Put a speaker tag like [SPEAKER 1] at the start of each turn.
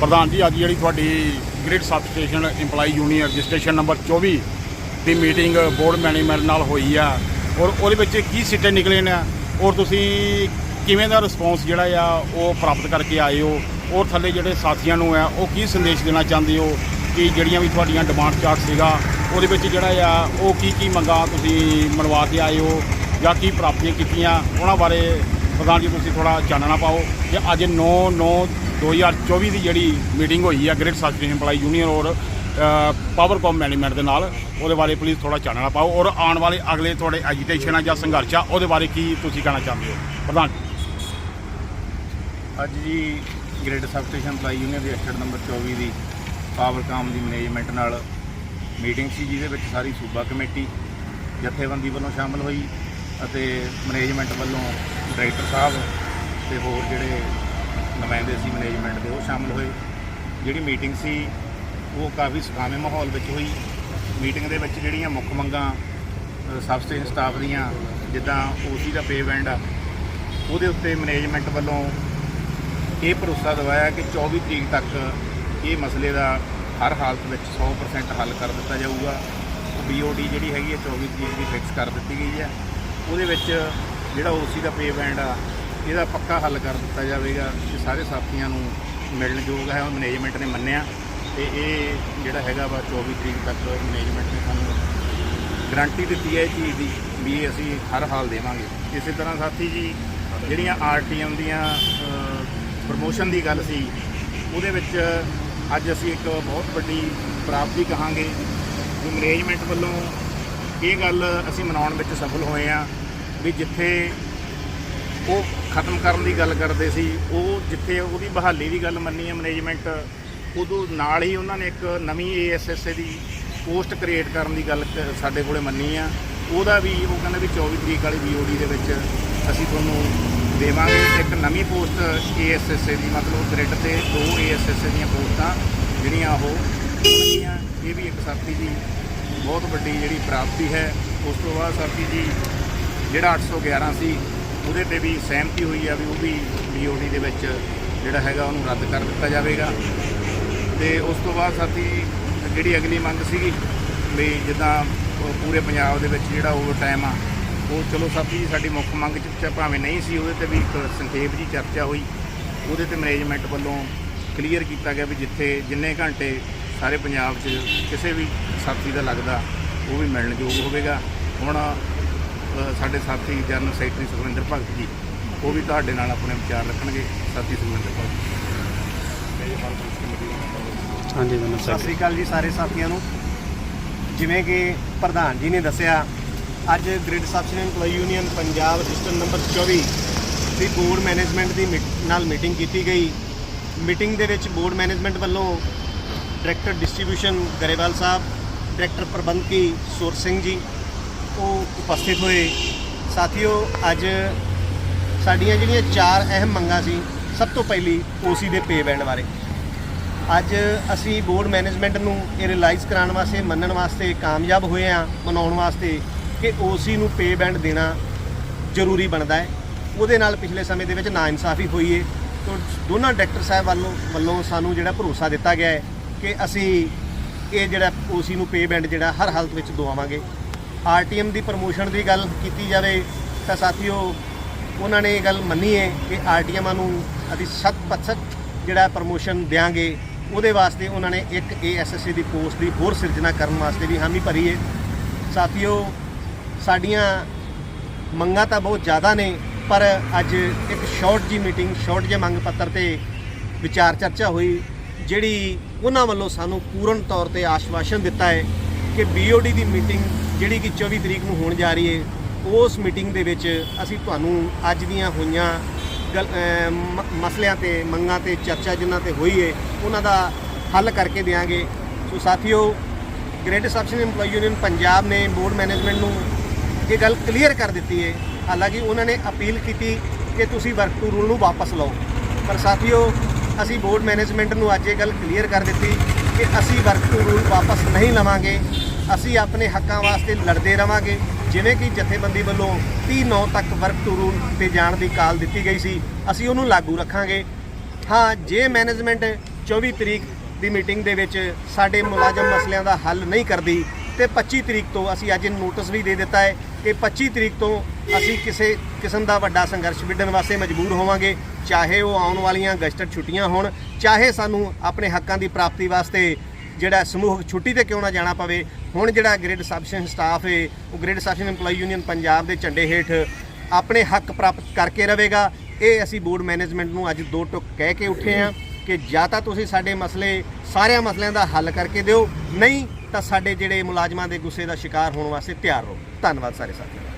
[SPEAKER 1] ਪ੍ਰਧਾਨ ਜੀ, ਅੱਜ ਜਿਹੜੀ ਤੁਹਾਡੀ grid sub station EMPLOYE union registration number 24 ਦੀ ਮੀਟਿੰਗ ਬੋਰਡ ਮੈਨੇਜਮੈਂਟ ਨਾਲ ਹੋਈ ਆ। ਔਰ ਉਹਦੇ ਵਿੱਚ ਕੀ ਸਿੱਟੇ ਨਿਕਲੇ ਨੇ? ਔਰ ਤੁਸੀਂ ਕਿਵੇਂ ਦਾ ਰਿਸਪੌਂਸ ਜਿਹੜਾ ਆ, ਉਹ ਪ੍ਰਾਪਤ ਕਰਕੇ ਆਏ ਹੋ? ਔਰ ਥੱਲੇ ਜਿਹੜੇ ਸਾਥੀਆਂ ਨੂੰ ਆ, ਉਹ ਕੀ ਸੰਦੇਸ਼ ਦੇਣਾ ਚਾਹੁੰਦੇ ਹੋ ਕਿ ਜਿਹੜੀਆਂ ਵੀ ਤੁਹਾਡੀਆਂ ਡਿਮਾਂਡ ਚਾਰਟ ਸੀਗਾ, ਉਹਦੇ ਵਿੱਚ ਜਿਹੜਾ ਆ, ਉਹ ਕੀ ਕੀ ਮੰਗਾਂ ਤੁਸੀਂ ਮਨਵਾ ਕੇ ਆਏ ਹੋ ਜਾਂ ਕੀ ਪ੍ਰਾਪਤੀਆਂ ਕੀਤੀਆਂ? ਉਹਨਾਂ ਬਾਰੇ ਪ੍ਰਧਾਨ ਜੀ, ਤੁਸੀਂ ਥੋੜਾ ਚਾਨਣਾ ਪਾਓ। ਕਿ ਅੱਜ 9 9 2024 ਦੀ ਜਿਹੜੀ ਮੀਟਿੰਗ ਹੋਈ ਆ ਗ੍ਰੇਡ ਸਬਸਟੇਸ਼ਨ ਇੰਪਲਾਈ ਯੂਨੀਅਨ ਔਰ ਪਾਵਰਕੌਮ ਮੈਨੇਜਮੈਂਟ ਦੇ ਨਾਲ, ਉਹਦੇ ਬਾਰੇ ਪਲੀਜ਼ ਥੋੜਾ ਚਾਨਣਾ ਪਾਓ ਔਰ ਆਉਣ ਵਾਲੇ ਅਗਲੇ ਤੁਹਾਡੇ ਐਜੀਟੇਸ਼ਨ ਆ ਜਾਂ ਸੰਘਰਸ਼ ਆ, ਉਹਦੇ ਬਾਰੇ ਕੀ ਤੁਸੀਂ ਕਹਿਣਾ ਚਾਹੁੰਦੇ ਹੋ? ਪ੍ਰਧਾਨ
[SPEAKER 2] ਅੱਜ ਜੀ grid sub station EMPLOYE union ਦੀ ਐਕਟ ਨੰਬਰ 24 ਦੀ ਪਾਵਰਕਾਮ ਦੀ ਮੈਨੇਜਮੈਂਟ ਨਾਲ ਮੀਟਿੰਗ ਸੀ, ਜਿਹਦੇ ਵਿੱਚ ਸਾਰੀ ਸੂਬਾ ਕਮੇਟੀ ਜਥੇਬੰਦੀ ਵੱਲੋਂ ਸ਼ਾਮਲ ਹੋਈ ਅਤੇ ਮੈਨੇਜਮੈਂਟ ਵੱਲੋਂ ਡਾਇਰੈਕਟਰ ਸਾਹਿਬ ਤੇ ਹੋਰ ਜਿਹੜੇ ਨੁਮਾਇੰਦੇ ਸੀ ਮੈਨੇਜਮੈਂਟ ਦੇ, ਉਹ ਸ਼ਾਮਲ ਹੋਏ। ਜਿਹੜੀ ਮੀਟਿੰਗ ਸੀ, ਉਹ ਕਾਫੀ ਸੁਖਾਵੇਂ ਮਾਹੌਲ ਵਿੱਚ ਹੋਈ। ਮੀਟਿੰਗ ਦੇ ਵਿੱਚ ਜਿਹੜੀਆਂ ਮੁੱਖ ਮੰਗਾਂ ਸਬਸਟੇਸ਼ਨ ਸਟਾਫ ਦੀਆਂ, ਜਿੱਦਾਂ ਓਸੀ ਦਾ ਪੇ ਬੈਂਡ ਆ, ਉਹਦੇ ਉੱਤੇ ਮੈਨੇਜਮੈਂਟ ਵੱਲੋਂ ਇਹ ਭਰੋਸਾ ਦਿਵਾਇਆ ਕਿ 24 ਤਰੀਕ ਤੱਕ ਇਹ ਮਸਲੇ ਦਾ ਹਰ ਹਾਲਤ ਵਿੱਚ 100% ਹੱਲ ਕਰ ਦਿੱਤਾ ਜਾਊਗਾ। ਬੀਓਡੀ ਜਿਹੜੀ ਹੈਗੀ ਹੈ 24 ਤਰੀਕ ਦੀ ਫਿਕਸ ਕਰ ਦਿੱਤੀ ਗਈ ਹੈ ਉਹਦੇ ਵਿੱਚ ਜਿਹੜਾ ਓਸੀ ਦਾ ਪੇ ਬੈਂਡ ਆ ਇਹਦਾ ਪੱਕਾ ਹੱਲ ਕਰ ਦਿੱਤਾ ਜਾਵੇਗਾ ਕਿ ਸਾਰੇ ਸਾਥੀਆਂ ਨੂੰ ਮਿਲਣਯੋਗ ਹੈ, ਉਹ ਮੈਨੇਜਮੈਂਟ ਨੇ ਮੰਨਿਆ। ਤੇ ਇਹ ਜਿਹੜਾ ਹੈਗਾ ਵਾ 24 ਤਰੀਕ ਤੱਕ ਮੈਨੇਜਮੈਂਟ ਨੇ ਸਾਨੂੰ ਗਰੰਟੀ ਦਿੱਤੀ ਹੈ ਇਹ ਚੀਜ਼ ਦੀ ਵੀ ਅਸੀਂ ਹਰ ਹਾਲ ਦੇਵਾਂਗੇ। ਇਸੇ ਤਰ੍ਹਾਂ ਸਾਥੀ ਜੀ, ਜਿਹੜੀਆਂ ਆਰਟੀਐਮ ਦੀਆਂ ਪ੍ਰਮੋਸ਼ਨ ਦੀ ਗੱਲ ਸੀ, ਉਹਦੇ ਵਿੱਚ ਅੱਜ ਅਸੀਂ ਇੱਕ ਬਹੁਤ ਵੱਡੀ ਪ੍ਰਾਪਤੀ ਕਹਾਂਗੇ ਵੀ ਮੈਨੇਜਮੈਂਟ ਵੱਲੋਂ ਇਹ ਗੱਲ ਅਸੀਂ ਮਨਾਉਣ ਵਿੱਚ ਸਫਲ ਹੋਏ ਆ ਵੀ ਜਿੱਥੇ ਉਹ ਖਤਮ ਕਰਨ ਦੀ ਗੱਲ ਕਰਦੇ ਸੀ, ਉਹ ਜਿੱਥੇ ਉਹਦੀ ਬਹਾਲੀ ਦੀ ਗੱਲ ਮੰਨੀ ਹੈ ਮੈਨੇਜਮੈਂਟ ਉਦੋਂ ਨਾਲ ਹੀ ਉਹਨਾਂ ਨੇ ਇੱਕ ਨਵੀਂ ਏਐਸਐਸਏ ਦੀ ਪੋਸਟ ਕ੍ਰੀਏਟ ਕਰਨ ਦੀ ਗੱਲ ਕ- ਸਾਡੇ ਕੋਲੇ ਮੰਨੀ ਆ। ਉਹਦਾ ਵੀ ਉਹ ਕਹਿੰਦੇ ਵੀ 24 ਤਰੀਕ ਵਾਲੀ ਬੀਓਡੀ ਦੇ ਵਿੱਚ ਅਸੀਂ ਤੁਹਾਨੂੰ ਦੇਵਾਂਗੇ ਇੱਕ ਨਵੀਂ ਪੋਸਟ ਏਐਸਐਸਏ ਦੀ, ਮਤਲਬ ਗ੍ਰਿਡ ਤੇ ਦੋ ਏਐਸਐਸਏ ਦੀਆਂ ਪੋਸਟਾਂ ਜਿਹੜੀਆਂ ਉਹ ਹੋਣਗੀਆਂ। ਇਹ ਵੀ ਇੱਕ ਸਰਤੀ ਦੀ ਬਹੁਤ ਵੱਡੀ ਜਿਹੜੀ ਪ੍ਰਾਪਤੀ ਹੈ। ਉਸ ਤੋਂ ਬਾਅਦ ਸਰਤੀ ਜੀ, ਜਿਹੜਾ 811 ਸੀ ਉਹਦੇ ਤੇ ਵੀ ਸਹਿਮਤੀ ਹੋਈ ਆ ਵੀ ਉਹ ਵੀ ਬੀਓਡੀ ਦੇ ਵਿੱਚ ਜਿਹੜਾ ਹੈਗਾ ਉਹਨੂੰ ਰੱਦ ਕਰ ਦਿੱਤਾ ਜਾਵੇਗਾ। ਤੇ ਉਸ ਤੋਂ ਬਾਅਦ ਸਾਥੀ ਜਿਹੜੀ ਅਗਲੀ ਮੰਗ ਸੀਗੀ ਵੀ ਜਿੱਦਾਂ ਪੂਰੇ ਪੰਜਾਬ ਦੇ ਵਿੱਚ ਜਿਹੜਾ ਓਵਰ ਟਾਈਮ ਆ, ਉਹ ਚਲੋ ਸਾਥੀ ਜੀ, ਸਾਡੀ ਮੁੱਖ ਮੰਗ ਚ ਭਾਵੇਂ ਨਹੀਂ ਸੀ, ਉਹਦੇ ਤੇ ਵੀ ਇੱਕ ਸੰਖੇਪ ਜੀ ਚਰਚਾ ਹੋਈ। ਉਹਦੇ ਤੇ ਮੈਨੇਜਮੈਂਟ ਵੱਲੋਂ ਕਲੀਅਰ ਕੀਤਾ ਗਿਆ ਵੀ ਜਿੱਥੇ ਜਿੰਨੇ ਘੰਟੇ ਸਾਰੇ ਪੰਜਾਬ 'ਚ ਕਿਸੇ ਵੀ ਸਾਥੀ ਦਾ ਲੱਗਦਾ, ਉਹ ਵੀ ਮਿਲਣਯੋਗ ਹੋਵੇਗਾ। ਹੁਣ ਸਾਡੇ ਸਾਥੀ ਜਨਰਲ ਸੈਕਟਰੀ ਸੁਖਵਿੰਦਰ ਭਗਤ ਜੀ ਉਹ ਵੀ ਤੁਹਾਡੇ ਨਾਲ ਆਪਣੇ ਵਿਚਾਰ ਰੱਖਣਗੇ ਸਾਥੀ ਸੁਖਵਿੰਦਰ ਭਗਤ
[SPEAKER 3] ਹਾਂਜੀ
[SPEAKER 4] ਸਤਿ ਸ੍ਰੀ ਅਕਾਲ ਜੀ ਸਾਰੇ ਸਾਥੀਆਂ ਨੂੰ। ਜਿਵੇਂ ਕਿ ਪ੍ਰਧਾਨ ਜੀ ਨੇ ਦੱਸਿਆ ਅੱਜ grid subsidy EMPLOYE union Punjab register number 24 ਦੀ ਬੋਰਡ ਮੈਨੇਜਮੈਂਟ ਦੀ ਨਾਲ ਮੀਟਿੰਗ ਕੀਤੀ ਗਈ। ਮੀਟਿੰਗ ਦੇ ਵਿੱਚ ਬੋਰਡ ਮੈਨੇਜਮੈਂਟ ਵੱਲੋਂ ਡਾਇਰੈਕਟਰ ਡਿਸਟ੍ਰੀਬਿਊਸ਼ਨ ਗਰੇਵਾਲ ਸਾਹਿਬ ਡਾਇਰੈਕਟਰ ਪ੍ਰਬੰਧਕੀ ਸੁਰ ਸਿੰਘ ਜੀ ਉਹ ਉਪਸਥਿਤ ਹੋਏ। ਸਾਥੀਓ, ਅੱਜ ਸਾਡੀਆਂ ਜਿਹੜੀਆਂ ਚਾਰ ਅਹਿਮ ਮੰਗਾਂ ਸੀ, ਸਭ ਤੋਂ ਪਹਿਲੀ ਓਸੀ ਦੇ ਪੇ ਬੈਂਡ ਬਾਰੇ। ਅੱਜ ਅਸੀਂ ਬੋਰਡ ਮੈਨੇਜਮੈਂਟ ਨੂੰ ਇਹ ਰਿਅਲਾਈਜ਼ ਕਰਾਉਣ ਵਾਸਤੇ, ਮੰਨਣ ਵਾਸਤੇ ਕਾਮਯਾਬ ਹੋਏ ਆ ਮਨਾਉਣ ਵਾਸਤੇ ਕਿ ਓਸੀ ਨੂੰ ਪੇ ਬੈਂਡ ਦੇਣਾ ਜ਼ਰੂਰੀ ਬਣਦਾ ਹੈ। ਉਹਦੇ ਨਾਲ ਪਿਛਲੇ ਸਮੇਂ ਦੇ ਵਿੱਚ ਨਾ ਇਨਸਾਫ਼ੀ ਹੋਈ ਹੈ ਤੋਂ ਦੋਨਾਂ ਡਾਇਰੈਕਟਰ ਸਾਹਿਬ ਵੱਲੋਂ ਵੱਲੋਂ ਸਾਨੂੰ ਜਿਹੜਾ ਭਰੋਸਾ ਦਿੱਤਾ ਗਿਆ ਹੈ ਕਿ ਅਸੀਂ ਇਹ ਜਿਹੜਾ ਓਸੀ ਨੂੰ ਪੇ ਬੈਂਡ ਜਿਹੜਾ ਹਰ ਹਾਲਤ ਵਿੱਚ ਦਵਾਵਾਂਗੇ। ਆਰਟੀਐਮ ਦੀ ਪ੍ਰਮੋਸ਼ਨ ਦੀ ਗੱਲ ਕੀਤੀ ਜਾਵੇ ਤਾਂ ਸਾਥੀਓ, ਉਹਨਾਂ ਨੇ ਇਹ ਗੱਲ ਮੰਨੀ ਹੈ ਕਿ ਆਰਟੀਐਮਾਂ ਨੂੰ ਅਸੀਂ 7% ਜਿਹੜਾ ਪ੍ਰਮੋਸ਼ਨ ਦਿਆਂਗੇ, ਉਹਦੇ ਵਾਸਤੇ ਉਹਨਾਂ ਨੇ ਇੱਕ ਏਐਸਐਸਸੀ ਦੀ ਪੋਸਟ ਦੀ ਹੋਰ ਸਿਰਜਣਾ ਕਰਨ ਵਾਸਤੇ ਵੀ ਹਾਮੀ ਭਰੀ ਹੈ। ਸਾਥੀਓ, ਸਾਡੀਆਂ ਮੰਗਾਂ ਤਾਂ ਬਹੁਤ ਜ਼ਿਆਦਾ ਨੇ, ਪਰ ਅੱਜ ਇੱਕ ਸ਼ਾਰਟ ਜੀ ਮੀਟਿੰਗ, ਸ਼ਾਰਟ ਜਿਹੇ ਮੰਗ ਪੱਤਰ ਤੇ ਵਿਚਾਰ ਚਰਚਾ ਹੋਈ, ਜਿਹੜੀ ਉਹਨਾਂ ਵੱਲੋਂ ਸਾਨੂੰ ਪੂਰਨ ਤੌਰ ਤੇ ਆਸ਼ਵਾਸਨ ਦਿੱਤਾ ਹੈ ਕਿ ਬੀਓਡੀ ਦੀ ਮੀਟਿੰਗ ਜਿਹੜੀ ਕਿ 24 ਤਰੀਕ ਨੂੰ ਹੋਣ ਜਾ ਰਹੀ ਹੈ, ਉਸ ਮੀਟਿੰਗ ਦੇ ਵਿੱਚ ਅਸੀਂ ਤੁਹਾਨੂੰ ਅੱਜ ਦੀਆਂ ਹੋਈਆਂ ਗੱਲ- ਮਸਲਿਆਂ ਤੇ, ਮੰਗਾਂ ਤੇ ਚਰਚਾ ਜਿਨ੍ਹਾਂ ਤੇ ਹੋਈ ਹੈ, ਉਹਨਾਂ ਦਾ ਹੱਲ ਕਰਕੇ ਦੇਵਾਂਗੇ ਸੋ ਸਾਥੀਓ great subsidy EMPLOYE union Punjab ਨੇ ਬੋਰਡ ਮੈਨੇਜਮੈਂਟ ਨੂੰ ਇਹ ਗੱਲ ਕਲੀਅਰ ਕਰ ਦਿੱਤੀ ਹੈ। ਹਾਲਾਂਕਿ ਉਹਨਾਂ ਨੇ ਅਪੀਲ ਕੀਤੀ ਕਿ ਤੁਸੀਂ ਵਰਕ ਟੂ ਰੂਲ ਨੂੰ ਵਾਪਸ ਲਓ। ਪਰ ਸਾਥੀਓ, ਅਸੀਂ ਬੋਰਡ ਮੈਨੇਜਮੈਂਟ ਨੂੰ ਅੱਜ ਇਹ ਗੱਲ ਕਲੀਅਰ ਕਰ ਦਿੱਤੀ ਕਿ ਅਸੀਂ ਵਰਕ ਟੂ ਰੂਲ ਵਾਪਸ ਨਹੀਂ ਲਵਾਂਗੇ। ਅਸੀਂ ਆਪਣੇ ਹੱਕਾਂ ਵਾਸਤੇ ਲੜਦੇ ਰਵਾਂਗੇ। ਜਿਵੇਂ ਕਿ ਜਥੇਬੰਦੀ ਵੱਲੋਂ 30 ਨੌ ਤੱਕ ਵਰਕ ਟੂ ਰੂਲ ਤੇ ਜਾਣ ਦੀ ਕਾਲ ਦਿੱਤੀ ਗਈ ਸੀ। ਅਸੀਂ ਉਹਨੂੰ ਲਾਗੂ ਰੱਖਾਂਗੇ। ਹਾਂ, ਜੇ ਮੈਨੇਜਮੈਂਟ 24 ਤਰੀਕ ਦੀ ਮੀਟਿੰਗ ਦੇ ਵਿੱਚ ਸਾਡੇ ਮੁਲਾਜ਼ਮ ਮਸਲਿਆਂ ਦਾ ਹੱਲ ਨਹੀਂ ਕਰਦੀ, ਤੇ 25 ਤਰੀਕ ਤੋਂ ਅਸੀਂ ਅੱਜ ਨੋਟਿਸ ਵੀ ਦੇ ਦਿੱਤਾ ਹੈ ਕਿ 25 ਤਰੀਕ ਤੋਂ ਅਸੀਂ ਕਿਸੇ ਕਿਸਮ ਦਾ ਵੱਡਾ ਸੰਘਰਸ਼ ਵਿੱਢਣ ਵਾਸਤੇ ਮਜਬੂਰ ਹੋਵਾਂਗੇ। ਚਾਹੇ ਉਹ ਆਉਣ ਵਾਲੀਆਂ ਗਸਟਰ ਛੁੱਟੀਆਂ ਹੋਣ, ਚਾਹੇ ਸਾਨੂੰ ਆਪਣੇ ਹੱਕਾਂ ਦੀ ਪ੍ਰਾਪਤੀ ਵਾਸਤੇ ਜਿਹੜਾ ਸਮੂਹਕ ਛੁੱਟੀ ਤੇ ਕਿਉਂ ਨਾ ਜਾਣਾ ਪਵੇ। ਹੁਣ ਜਿਹੜਾ ਗ੍ਰਿਡ ਸਬਸਟੇਸ਼ਨ ਸਟਾਫ ਹੈ ਉਹ grid substation EMPLOYE union Punjab ਦੇ ਝੰਡੇ ਹੇਠ ਆਪਣੇ ਹੱਕ ਪ੍ਰਾਪਤ ਕਰਕੇ ਰਹੇਗਾ। ਇਹ ਅਸੀਂ ਬੋਰਡ ਮੈਨੇਜਮੈਂਟ ਨੂੰ ਅੱਜ ਦੋ ਟੁਕ ਕਹਿ ਕੇ ਉੱਠੇ ਹਾਂ ਕਿ ਜਾਂ ਤਾਂ ਤੁਸੀਂ ਸਾਡੇ ਮਸਲੇ, ਸਾਰਿਆਂ ਮਸਲਿਆਂ ਦਾ ਹੱਲ ਕਰਕੇ ਦਿਓ। ਨਹੀਂ ਤਾਂ ਸਾਡੇ ਜਿਹੜੇ ਮੁਲਾਜ਼ਮਾਂ ਦੇ ਗੁੱਸੇ ਦਾ ਸ਼ਿਕਾਰ ਹੋਣ ਵਾਸਤੇ ਤਿਆਰ ਰਹੋ। ਧੰਨਵਾਦ ਸਾਰੇ ਸਾਥੀਓ।